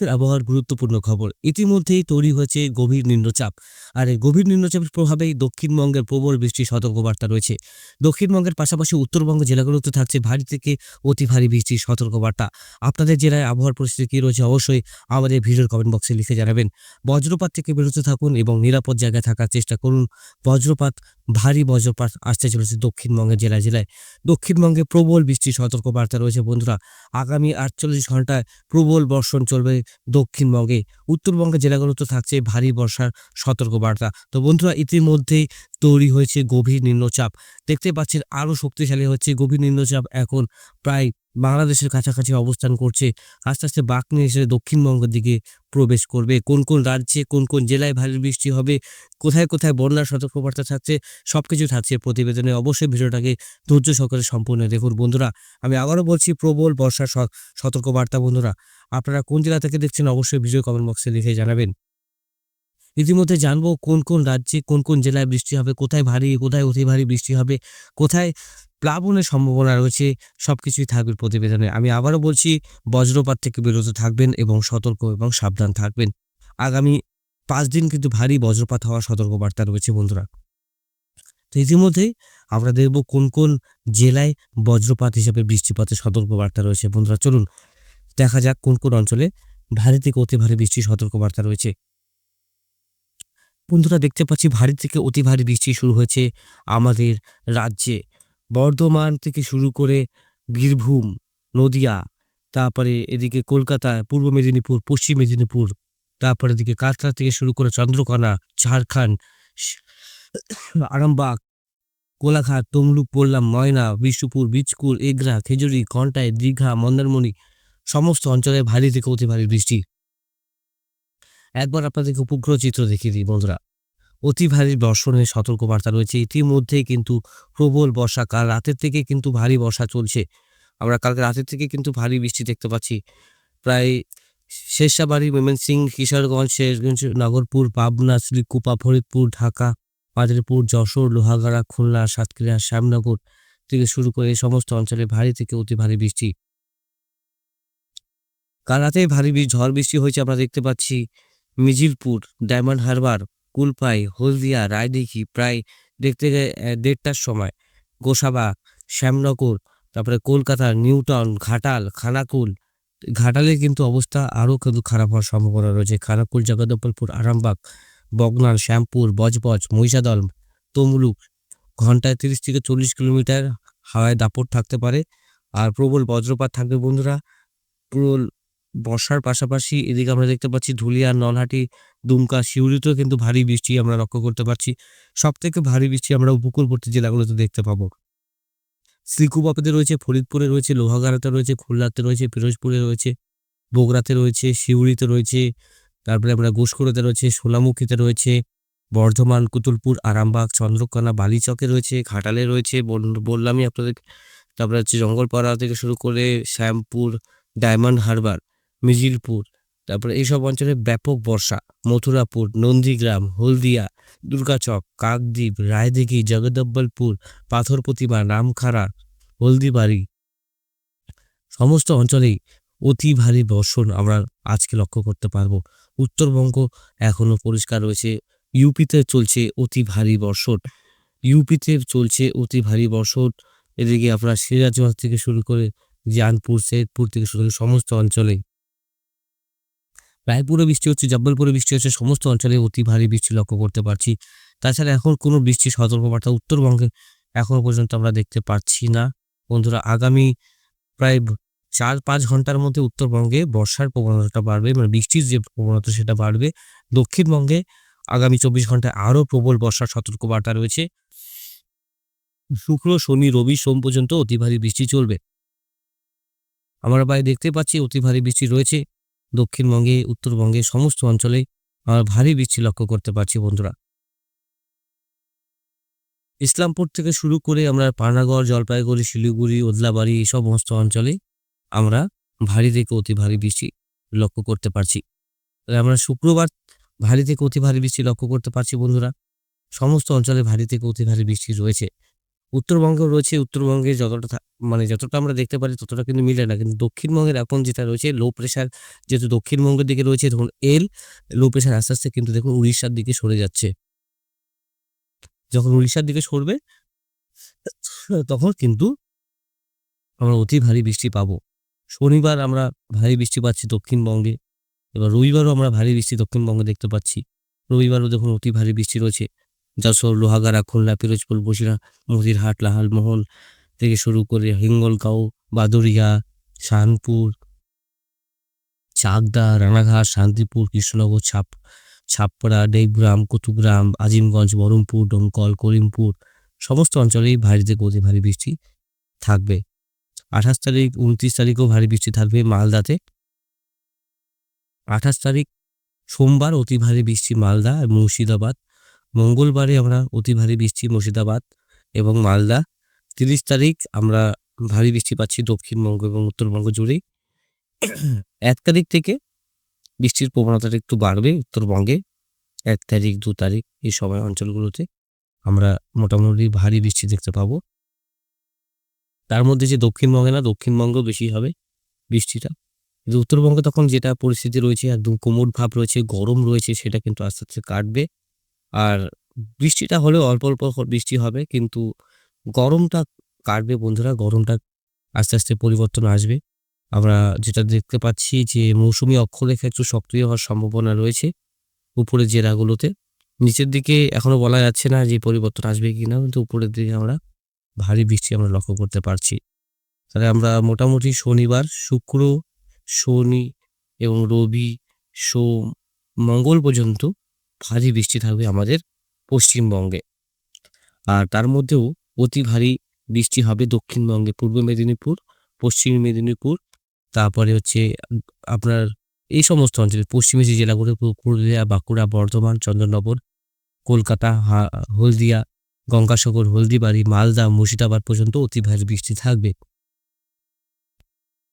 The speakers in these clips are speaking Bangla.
মুহূর্তের আবহাওয়ার গুরুত্বপূর্ণ খবর। ইতিমধ্যেই তৈরি হয়েছে গভীর নিম্নচাপ। আর এই গভীর নিম্নচাপের প্রভাবেই দক্ষিণবঙ্গের প্রবল বৃষ্টির সতর্কবার্তা রয়েছে। দক্ষিণবঙ্গের পাশাপাশি উত্তরবঙ্গ জেলাগুলোতে থাকছে ভারী থেকে অতি ভারী বৃষ্টির সতর্কবার্তা। আপনাদের জেলায় আবহাওয়ার পরিস্থিতি কী রয়েছে অবশ্যই আমাদের ভিডিওর কমেন্ট বক্সে লিখে জানাবেন। বজ্রপাত থেকে বিরত থাকুন এবং নিরাপদ জায়গায় থাকার চেষ্টা করুন। বজ্রপাত, ভারী বজ্রপাত আসতে চলেছে দক্ষিণবঙ্গের জেলায় জেলায়। দক্ষিণবঙ্গে প্রবল বৃষ্টির সতর্কবার্তা রয়েছে বন্ধুরা। আগামী আটচল্লিশ ঘন্টায় প্রবল বর্ষণ চলবে। দক্ষিণবঙ্গে। উত্তরবঙ্গের জেলাগুলোতে থাকছে ভারী বর্ষার সতর্কবার্তা। তো বন্ধুরা, ইতিমধ্যেই তৈরি হয়েছে গভীর নিম্নচাপ। দেখতে পাচ্ছেন, আরও শক্তিশালী হচ্ছে গভীর নিম্নচাপ এখন প্রায় বাংলাদেশের কাছাকাছি অবস্থান করছে, আস্তে আস্তে বাঁক নিয়ে এসে দক্ষিণবঙ্গের দিকে প্রবেশ করবে। কোন কোন রাজ্যে, কোন কোন জেলায় ভারী বৃষ্টি হবে, কোথায় কোথায় বন্যার সতর্কবার্তা থাকছে সব কিছু থাকছে প্রতিবেদনে। অবশ্যই ভিডিওটাকে ধৈর্য সহকারে সম্পূর্ণ দেখুন। বন্ধুরা, আমি আবারও বলছি, প্রবল বর্ষার সতর্কবার্তা। বন্ধুরা, আপনারা কোন জেলা থেকে দেখছেন, অবশ্যই ভিডিও কমেন্ট বক্সে লিখে জানাবেন। ইতিমধ্যে জানব কোন কোন রাজ্যে কোন কোন জেলায় বৃষ্টি হবে, কোথায় ভারী, কোথায় অতি ভারী বৃষ্টি হবে, কোথায় প্লাবনের সম্ভাবনা রয়েছে সব কিছুই থাকবে প্রতিবেদনে। আমি আবারও বলছি, বজ্রপাত থেকে বিরত থাকবেন এবং সতর্ক এবং সাবধান থাকবেন। আগামী পাঁচ দিন কিন্তু ভারী বজ্রপাত হওয়ার সতর্কবার্তা রয়েছে বন্ধুরা। তো ইতিমধ্যেই আমরা দেখব কোন কোন জেলায় বজ্রপাত হিসেবে বৃষ্টিপাতের সতর্কবার্তা রয়েছে। বন্ধুরা, চলুন দেখা যাক কোন কোন অঞ্চলে ভারী থেকে অতি ভারী বৃষ্টির সতর্কবার্তা রয়েছে। বন্ধুরা দেখতে পাচ্ছি ভারী থেকে অতি ভারী বৃষ্টি শুরু হয়েছে আমাদের রাজ্যে। বর্ধমান থেকে শুরু করে বীরভূম, নদিয়া, তারপরে এদিকে কলকাতা, পূর্ব মেদিনীপুর, পশ্চিম মেদিনীপুর, তারপরে এদিকে কাটরা থেকে শুরু করে চন্দ্রকোনা, ঝাড়খণ্ড, আরামবাগ, কোলাঘাট, তমলুক বললাম ময়না, বিষ্ণুপুর, বীজকুল, এগরা, খেজুরি কন্টাই দীঘা, মন্দারমণি, সমস্ত অঞ্চলে ভারী থেকে অতি ভারী বৃষ্টি। একবার আপনাদেরকে উপগ্রহ চিত্র দেখিয়ে দিই, বন্ধুরা। অতি ভারী বর্ষণের সতর্কবার্তা রয়েছে। ইতিমধ্যেই কিন্তু প্রবল বর্ষা, কাল রাতের থেকে কিন্তু ভারী বর্ষা চলছে। আমরা কালকে রাতের থেকে কিন্তু ভারী বৃষ্টি দেখতে পাচ্ছি। প্রায় শেরশাবাড়ি ময়মনসিং কিশোরগঞ্জ, শেরগঞ্জ, নগরপুর, পাবনা, শ্রীকুপা, ফরিদপুর, ঢাকা, মাদারীপুর, যশোর, লোহাগাড়া, খুলনা, সাতক্ষীরা, শ্যামনগর থেকে শুরু করে এই সমস্ত অঞ্চলে ভারী থেকে অতি ভারী বৃষ্টি। কাল রাতে ভারী ঝড় বৃষ্টি হয়েছে, আমরা দেখতে পাচ্ছি। মিজিলপুর, ডায়মন্ড হারবার, কুলপাই, হলদিয়া রায়দিঘি প্রায় দেখতে দেড়টার সময়। গোসাবা, শ্যামনগর, তারপরে কলকাতা, নিউটাউন, ঘাটাল, খানাকুল। ঘাটালে কিন্তু অবস্থা আরও কিন্তু খারাপ হওয়ার সম্ভাবনা রয়েছে। খানাকুল জগদম্বলপুর আরামবাগ বগনান শ্যামপুর, বজবজ মহিষাদল তমলুক। ঘন্টায় তিরিশ থেকে চল্লিশ কিলোমিটার হাওয়ায় দাপট থাকতে পারে। আর প্রবল বজ্রপাত থাকবে বন্ধুরা। প্রবল বর্ষার পাশাপাশি এদিকে আমরা দেখতে পাচ্ছি ধুলিয়া, নলহাটি, দুমকা শিউরিতেও কিন্তু ভারী বৃষ্টি আমরা লক্ষ্য করতে পারছি। সব থেকে ভারী বৃষ্টি আমরা উপকূলবর্তী জেলাগুলোতে দেখতে পাবো। শ্রীকুবাপেতে রয়েছে, ফরিদপুরে রয়েছে, লোহাগাড়াতে রয়েছে, খুলনাতে রয়েছে, পিরোজপুরে রয়েছে, বগুড়াতে রয়েছে, সিউড়িতে রয়েছে, তারপরে আমরা ঘোষকড়াতে রয়েছে সোনামুখীতে রয়েছে, বর্ধমান, কুতুলপুর, আরামবাগ, চন্দ্রকোনা, বালিচকে রয়েছে, ঘাটালে রয়েছে বল- বললামই আপনাদের, তারপরে হচ্ছে জঙ্গলপাড়া থেকে শুরু করে শ্যামপুর, ডায়মন্ড হারবার। মিজিলপুর, তারপরে এইসব অঞ্চলে ব্যাপক বর্ষা, মথুরাপুর, নন্দীগ্রাম, হলদিয়া, দুর্গাচক, কাকদ্বীপ, রায়দিঘি জগদব্বলপুর পাথর প্রতিমা নামখানা হলদিবাড়ি, সমস্ত অঞ্চলেই অতি ভারী বর্ষণ আমরা আজকে লক্ষ্য করতে পারব। উত্তরবঙ্গ এখনও পরিষ্কার রয়েছে, ইউপিতে চলছে অতি ভারী বর্ষণ। ইউপিতে চলছে অতি ভারী বর্ষণ, এদিকে আপনার সিরাজগঞ্জ থেকে শুরু করে জানপুর, সৈয়দপুর থেকে শুরু করে সমস্ত অঞ্চলে রায়পুরে বৃষ্টি হচ্ছে, জব্বলপুরে বৃষ্টি হচ্ছে, সমস্ত অঞ্চলে অতি ভারী বৃষ্টি লক্ষ্য করতে পারছি। তাছাড়া এখন কোনো বৃষ্টির সতর্কবার্তা উত্তরবঙ্গে এখনও পর্যন্ত আমরা দেখতে পাচ্ছি না। বন্ধুরা, আগামী প্রায় চার পাঁচ ঘণ্টার মধ্যে উত্তরবঙ্গে বর্ষার প্রবণতাটা বাড়বে মানে বৃষ্টির যে প্রবণতা সেটা বাড়বে। দক্ষিণবঙ্গে আগামী চব্বিশ ঘন্টায় আরও প্রবল বর্ষার সতর্কবার্তা রয়েছে। শুক্র, শনি, রবি, সোম পর্যন্ত অতি ভারী বৃষ্টি চলবে। আমরা বাইরে দেখতে পাচ্ছি অতি ভারী বৃষ্টি রয়েছে। দক্ষিণবঙ্গে, উত্তরবঙ্গে, সমস্ত অঞ্চলে আমরা ভারী বৃষ্টি লক্ষ্য করতে পারছি বন্ধুরা। ইসলামপুর থেকে শুরু করে আমরা পানাগড়, জলপাইগুড়ি, শিলিগুড়ি, ওদলাবাড়ি এই সমস্ত অঞ্চলে আমরা ভারী থেকে অতি ভারী বৃষ্টি লক্ষ্য করতে পারছি। আমরা শুক্রবার ভারী থেকে অতি ভারী বৃষ্টি লক্ষ্য করতে পারছি বন্ধুরা। সমস্ত অঞ্চলে ভারী থেকে অতি ভারী বৃষ্টি রয়েছে। উত্তরবঙ্গেও রয়েছে, উত্তরবঙ্গে যতটা মানে যতটা আমরা দেখতে পারি ততটা কিন্তু মিলে না। কিন্তু দক্ষিণবঙ্গের এখন যেটা রয়েছে লো প্রেশার যেহেতু দক্ষিণবঙ্গের দিকে রয়েছে, ধরুন এল লো প্রেশার আস্তে আস্তে কিন্তু দেখুন উড়িষ্যার দিকে সরে যাচ্ছে। যখন উড়িষ্যার দিকে সরবে, তখন কিন্তু আমরা অতি ভারী বৃষ্টি পাবো। শনিবার আমরা ভারী বৃষ্টি পাচ্ছি দক্ষিণবঙ্গে, এবার রবিবারও আমরা ভারী বৃষ্টি দক্ষিণবঙ্গে দেখতে পাচ্ছি। রবিবারও দেখুন অতি ভারী বৃষ্টি রয়েছে। যশোর লোহাগাড়া, খুলনা, পিরোজপুর, বসিরহাট, মতিরহাট লাহালমোহন থেকে শুরু করে হিঙ্গলগাঁও বাদুরিয়া শানপুর চাকদা, রানাঘাট, শান্তিপুর, কৃষ্ণনগর, ছাপ, ছাপড়া দেবগ্রাম কুতুগ্রাম আজিমগঞ্জ, বহরমপুর ডোমকল করিমপুর, সমস্ত অঞ্চলেই ভারী থেকে অতি ভারী বৃষ্টি থাকবে। আঠাশ তারিখ, উনত্রিশ তারিখেও ভারী বৃষ্টি থাকবে মালদাতে। আঠাশ তারিখ সোমবার অতি ভারী বৃষ্টি মালদা মুর্শিদাবাদ। মঙ্গলবারে আমরা অতি ভারী বৃষ্টি মুর্শিদাবাদ এবং মালদা। তিরিশ তারিখ আমরা ভারী বৃষ্টি পাচ্ছি দক্ষিণবঙ্গ এবং উত্তরবঙ্গ জুড়েই। এক তারিখ থেকে বৃষ্টির প্রবণতাটা একটু বাড়বে উত্তরবঙ্গে। এক তারিখ, দু তারিখ এই সময় অঞ্চলগুলোতে আমরা মোটামুটি ভারী বৃষ্টি দেখতে পাবো। তার মধ্যে যে দক্ষিণবঙ্গে না, দক্ষিণবঙ্গ বেশি হবে বৃষ্টিটা। কিন্তু উত্তরবঙ্গে তখন যেটা পরিস্থিতি রয়েছে, একদম কোমর ভাব রয়েছে, গরম রয়েছে, সেটা কিন্তু আস্তে আস্তে কাটবে। আর বৃষ্টিটা হলেও অল্প অল্প বৃষ্টি হবে, কিন্তু গরমটা কাটবে বন্ধুরা, গরমটা আস্তে আস্তে পরিবর্তন আসবে। আমরা যেটা দেখতে পাচ্ছি যে মৌসুমী অক্ষরেখা একটু সক্রিয় হওয়ার সম্ভাবনা রয়েছে উপরের জেলাগুলোতে নিচের দিকে এখনও বলা যাচ্ছে না যে পরিবর্তন আসবে কি না কিন্তু উপরের দিকে আমরা ভারী বৃষ্টি আমরা লক্ষ্য করতে পারছি। তাহলে আমরা মোটামুটি শনিবার, শুক্র, শনি এবং রবি, সোম, মঙ্গল পর্যন্ত ভারী বৃষ্টি থাকবে আমাদের পশ্চিমবঙ্গে। আর তার মধ্যেও অতি ভারী বৃষ্টি হবে দক্ষিণবঙ্গে, পূর্ব মেদিনীপুর, পশ্চিম মেদিনীপুর, তারপরে হচ্ছে আপনার এই সমস্ত অঞ্চলে, পশ্চিমী যে জেলাগুলো, পুরুলিয়া, বাঁকুড়া, বর্ধমান, চন্দ্রনগর, কলকাতা হলদিয়া, গঙ্গাসাগর, হলদিবাড়ি, মালদা, মুর্শিদাবাদ পর্যন্ত অতি ভারী বৃষ্টি থাকবে।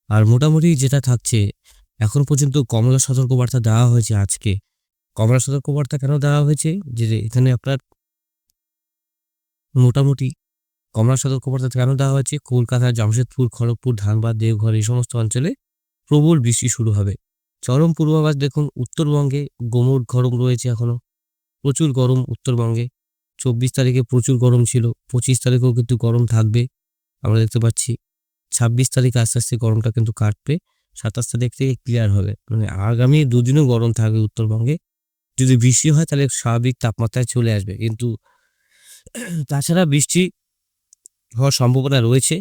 আর মোটামুটি যেটা থাকছে, এখন পর্যন্ত কমলা সতর্কবার্তা দেওয়া হয়েছে আজকে। কমলা সতর্কবার্তা কেন দেওয়া হয়েছে? যে এখানে আপনার মোটামুটি কমলা সতর্কবার্তা কেন দেওয়া হয়েছে? কলকাতা, জামশেদপুর, খড়গপুর, ধানবাদ, দেওঘর এই সমস্ত অঞ্চলে প্রবল বৃষ্টি শুরু হবে। চরম পূর্বাভাস দেখুন, উত্তরবঙ্গে গোমর গরম রয়েছে এখনও প্রচুর গরম উত্তরবঙ্গে। চব্বিশ তারিখে প্রচুর গরম ছিল, পঁচিশ তারিখেও কিন্তু গরম থাকবে। আমরা দেখতে পাচ্ছি, ছাব্বিশ তারিখ আস্তে আস্তে গরমটা কিন্তু কাটবে। সাতাশ তারিখ থেকে ক্লিয়ার হবে। মানে আগামী দুদিনও গরম থাকবে উত্তরবঙ্গে। যদি বৃষ্টি হয় তাহলে স্বাভাবিক তাপমাত্রায় চলে আসবে। কিন্তু তাছাড়া বৃষ্টি হওয়ার সম্ভাবনা রয়েছে।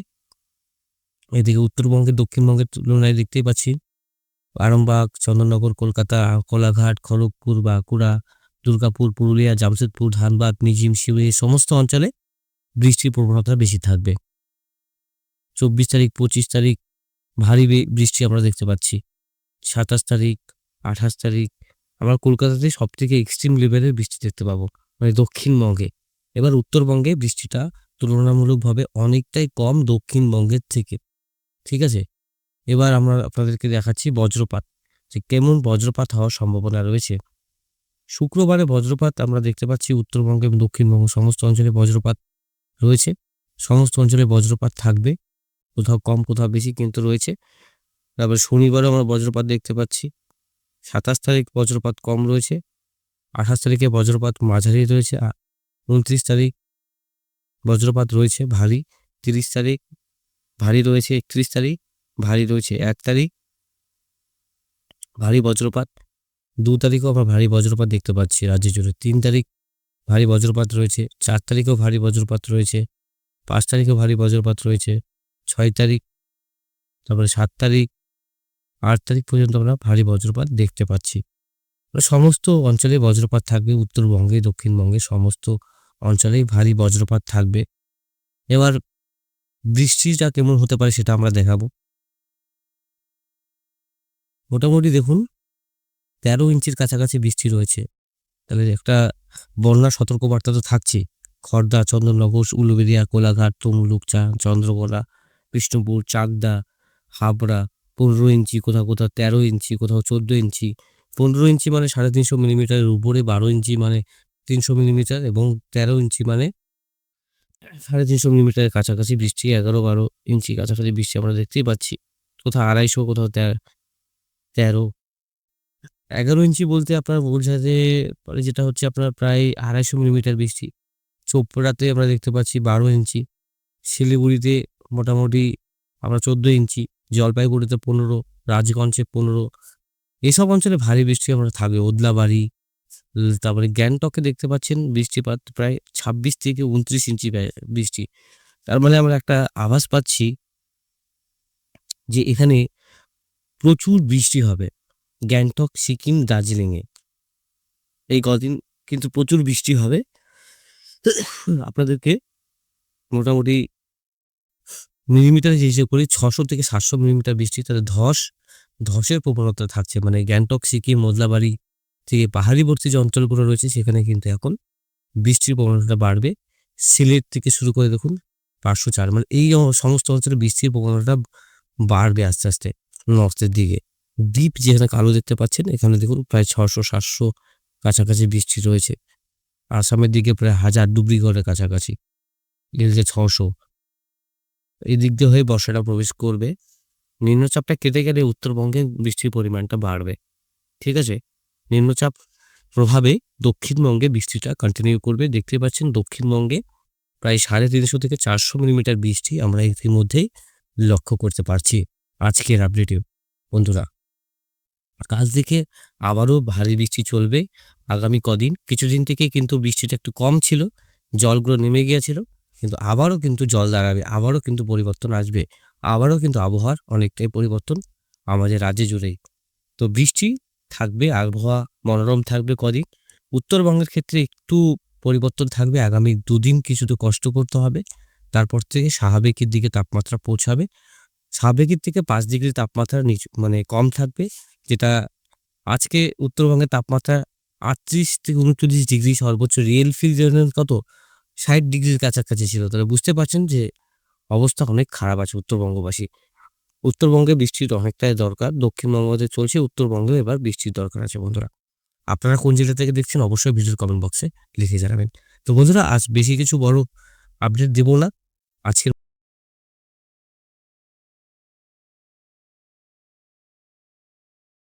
এদিকে উত্তরবঙ্গে, দক্ষিণবঙ্গের তুলনায় দেখতেই পাচ্ছি আরামবাগ, চন্দননগর, কলকাতা, কোলাঘাট, খড়গপুর, বাঁকুড়া, দুর্গাপুর, পুরুলিয়া, জামশেদপুর, ধানবাদ নিজিম শিউরি এই সমস্ত অঞ্চলে বৃষ্টির প্রবণতা বেশি থাকবে। চব্বিশ তারিখ, পঁচিশ তারিখ ভারী বৃষ্টি আমরা দেখতে পাচ্ছি। সাতাশ তারিখ, আঠাশ তারিখ আমরা কলকাতাতে সব থেকে এক্সট্রিম লেভেলের বৃষ্টি দেখতে পাবো মানে দক্ষিণবঙ্গে। এবার উত্তরবঙ্গে বৃষ্টিটা তুলনামূলকভাবে অনেকটাই কম দক্ষিণবঙ্গের থেকে, ঠিক আছে? এবার আমরা আপনাদেরকে দেখাচ্ছি বজ্রপাত, যে কেমন বজ্রপাত হওয়ার সম্ভাবনা রয়েছে। শুক্রবারে বজ্রপাত আমরা দেখতে পাচ্ছি উত্তরবঙ্গ এবং দক্ষিণবঙ্গ, সমস্ত অঞ্চলে বজ্রপাত রয়েছে। সমস্ত অঞ্চলে বজ্রপাত থাকবে, কোথাও কম, কোথাও বেশি কিন্তু রয়েছে। তারপরে শনিবারও আমরা বজ্রপাত দেখতে পাচ্ছি। সাতাশ তারিখ বজ্রপাত কম রয়েছে, আঠাশ তারিখে বজ্রপাত মাঝারি রয়েছে উনত্রিশ তারিখ বজ্রপাত রয়েছে ভারী, তিরিশ তারিখ ভারী রয়েছে, একত্রিশ তারিখ ভারী রয়েছে, এক তারিখ ভারী বজ্রপাত, দু তারিখও আমরা ভারী বজ্রপাত দেখতে পাচ্ছি রাজ্য জুড়ে, তিন তারিখ ভারী বজ্রপাত রয়েছে, চার তারিখেও ভারী বজ্রপাত রয়েছে, পাঁচ তারিখেও ভারী বজ্রপাত রয়েছে, ছয় তারিখ, তারপরে সাত তারিখ আট তারিখ পর্যন্ত আমরা ভারী বজ্রপাত দেখতে পাচ্ছি। সমস্ত অঞ্চলে বজ্রপাত থাকবে, উত্তরবঙ্গে, দক্ষিণবঙ্গে সমস্ত অঞ্চলেই ভারী বজ্রপাত থাকবে। এবার বৃষ্টিটা কেমন হতে পারে সেটা আমরা দেখাবো। মোটামুটি দেখুন, তেরো ইঞ্চির কাছাকাছি বৃষ্টি রয়েছে। তাহলে একটা বন্যা সতর্কবার্তা তো থাকছে খড়দা চন্দননগর উলুবেরিয়া কোলাঘাট, তমলুক, চা, চন্দ্রকোনা, বিষ্ণুপুর, চাকদা, হাবড়া পনেরো ইঞ্চি, কোথাও কোথাও তেরো ইঞ্চি, কোথাও চোদ্দ ইঞ্চি। পনেরো ইঞ্চি মানে সাড়ে তিনশো মিলিমিটারের উপরে, বারো ইঞ্চি মানে তিনশো মিলিমিটার এবং তেরো ইঞ্চি মানে সাড়ে তিনশো মিলিমিটারের কাছাকাছি বৃষ্টি, এগারো বারো ইঞ্চি কাছাকাছি বৃষ্টি আমরা দেখতেই পাচ্ছি। কোথাও আড়াইশো, কোথাও তেরো এগারো ইঞ্চি বলতে আপনার বোঝাতে পারে যেটা হচ্ছে আপনার প্রায় আড়াইশো মিলিমিটার বৃষ্টি। চোপড়াতে আমরা দেখতে পাচ্ছি বারো ইঞ্চি, শিলিগুড়িতে মোটামুটি আমরা চোদ্দ ইঞ্চি। জলপাইগুড়িতে পনেরো, রাজগঞ্জে পনেরো। এসব অঞ্চলে ভারী বৃষ্টি আমরা থাকবে ওদলাবাড়ি, তারপরে গ্যাংটকে দেখতে পাচ্ছেন বৃষ্টিপাত প্রায় ছাব্বিশ থেকে উনত্রিশ ইঞ্চি বৃষ্টি। তার মানে আমরা একটা আভাস পাচ্ছি যে এখানে প্রচুর বৃষ্টি হবে গ্যাংটক, সিকিম, দার্জিলিংয়ে। এই কদিন কিন্তু প্রচুর বৃষ্টি হবে। আপনাদেরকে মোটামুটি মিলিমিটারে হিসেব করি, ছশো থেকে সাতশো মিলিমিটার বৃষ্টি তাতে ধস, ধসের প্রবণতা থাকছে। মানে গ্যাংটক, সিকিম, মোদলাবাড়ি থেকে পাহাড়িবর্তী যে অঞ্চলগুলো রয়েছে, সেখানে কিন্তু এখন বৃষ্টির প্রবণতা বাড়বে। সিলেট থেকে শুরু করে দেখুন, পাঁচশো চার মানে এই সমস্ত অঞ্চলে বৃষ্টির প্রবণতা বাড়বে আস্তে আস্তে নর্থের দিকে। দ্বীপ যেখানে কালো দেখতে পাচ্ছেন, এখানে দেখুন প্রায় ছশো, সাতশো কাছাকাছি বৃষ্টি রয়েছে। আসামের দিকে প্রায় হাজার ডুবরিগড়ের কাছাকাছি। ছশো এই দিক দিয়ে হয়ে বর্ষাটা প্রবেশ করবে। নিম্নচাপটা কেটে গেলে উত্তরবঙ্গে বৃষ্টির পরিমাণটা বাড়বে। ঠিক আছে? নিম্নচাপ প্রভাবে দক্ষিণবঙ্গে বৃষ্টিটা কন্টিনিউ করবে। দেখতে পাচ্ছেন দক্ষিণবঙ্গে প্রায় সাড়ে তিনশো থেকে চারশো মিলিমিটার বৃষ্টি আমরা ইতিমধ্যেই লক্ষ্য করতে পারছি আজকের আপডেটে বন্ধুরা কাল থেকে আবারও ভারী বৃষ্টি চলবে। আগামী কদিন, কিছুদিন থেকে কিন্তু বৃষ্টিটা একটু কম ছিল, জলগুলো নেমে গিয়েছিল। কিন্তু আবারও কিন্তু জল দাঁড়াবে, আবারও কিন্তু পরিবর্তন আসবে, আবারও কিন্তু আবহাওয়ার অনেকটাই পরিবর্তন আমাদের রাজ্যে জুড়েই। তো বৃষ্টি থাকবে, আবহাওয়া মনোরম থাকবে কদিন। উত্তরবঙ্গের ক্ষেত্রে একটু পরিবর্তন থাকবে, আগামী দুদিন কিছু তো কষ্ট করতে হবে। তারপর থেকে স্বাভাবিকের দিকে তাপমাত্রা পৌঁছাবে। স্বাভাবিকের থেকে পাঁচ ডিগ্রি তাপমাত্রা নিচু মানে কম থাকবে, যেটা আজকে উত্তরবঙ্গের তাপমাত্রা আটত্রিশ থেকে উনচল্লিশ ডিগ্রি সর্বোচ্চ। রিয়েল ফিল কত? ষাট ডিগ্রির কাছাকাছি ছিল। তাহলে বুঝতে পারছেন যে অবস্থা অনেক খারাপ আছে উত্তরবঙ্গবাসী। উত্তরবঙ্গে বৃষ্টির অনেকটাই দরকার, দক্ষিণবঙ্গতে চলছে, উত্তরবঙ্গে এবার বৃষ্টির দরকার আছে বন্ধুরা। আপনারা কোন জেলা থেকে দেখছেন অবশ্যই ভিডিওর কমেন্ট বক্সে লিখে জানাবেন। তো বন্ধুরা, আজ বেশি কিছু বড় আপডেট দেবো না। আজকের